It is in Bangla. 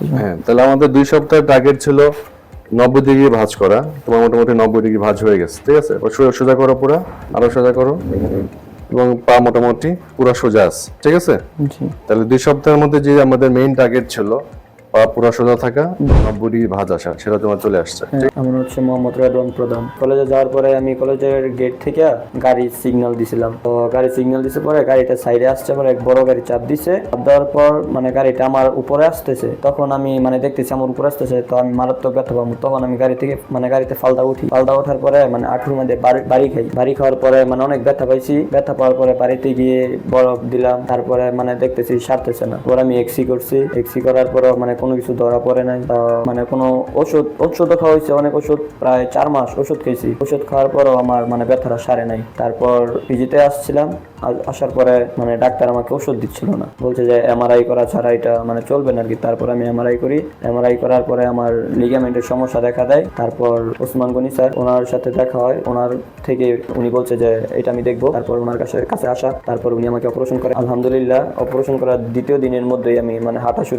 পর্যন্ত হ্যাঁ তাহলে আমাদের দুই সপ্তাহের টার্গেট ছিল নব্বই ডিগ্রি ভাঁজ করা। তোমার মোটামুটি নব্বই ডিগ্রি ভাঁজ হয়ে গেছে ঠিক আছে? সোজা- করো পুরো আরও সোজা করো। এবং পা মোটামুটি পুরা সোজা আছে ঠিক আছে? তাহলে দুই সপ্তাহের মধ্যে যে আমাদের মেইন টার্গেট ছিল পুরা সোজা থাকা, নব্বই ডিগ্রি আসা, সেটা তোমার চলে আসছে। আমার হচ্ছে মোহাম্মদ রেদওয়ান প্রধান। কলেজে যাওয়ার পরে আমি কলেজের গেট থেকে গাড়ির সিগন্যাল দিছিলাম। তো গাড়ির সিগন্যাল দিছে পরে গাড়িটা সাইডে আসছে পরে এক বড় গাড়ি চাপ দিছে। চাপ দেওয়ার পর মানে গাড়িটা আমার উপরে আসতেছে। তখন আমি মানে দেখতেছি আমার উপরে আসতেছে, তো আমি মারাত্মক ব্যথা পাবো। তখন আমি গাড়ি থেকে মানে গাড়িতে ফালদা উঠি। ফালদা ওঠার পরে মানে আঠুর মধ্যে বাড়ি- খাই। বাড়ি খাওয়ার পরে মানে অনেক ব্যথা পাইছি। ব্যথা পাওয়ার পরে বাড়িতে গিয়ে বরফ দিলাম। তারপরে মানে দেখতেছি সারতেছে না। পরে আমি এক্সি করছি। এক্সি করার পরও মানে কোনো কিছু ধরা পড়ে নাই মানে কোনো ওষুধ, ওষুধও খাওয়া হয়েছে, অনেক ওষুধ, প্রায় চার মাস ওষুধ খেয়েছি। ওষুধ খাওয়ার পরও আমার মানে ব্যথাটা সারে নাই। তারপর পিজিতে আসছিলাম আসার পরে মানে ডাক্তার আমাকে ওষুধ দিচ্ছিল না। বলছে যে, এমআরআই করা ছাড়া এটা মানে চলবে না আর কি তারপর আমি এমআরআই করি। এমআরআই করার পরে আমার লিগামেন্টের সমস্যা দেখা দেয়। তারপর ওসমান গনি স্যার, ওনার সাথে দেখা হয়। ওনার থেকে উনি বলছে যে, এটা আমি দেখব। তারপর ওনার কাছে কাছে আসা। তারপর উনি আমাকে অপারেশন করে। আলহামদুলিল্লাহ, অপারেশন করার দ্বিতীয় দিনের মধ্যেই আমি মানে হাঁটা শুরু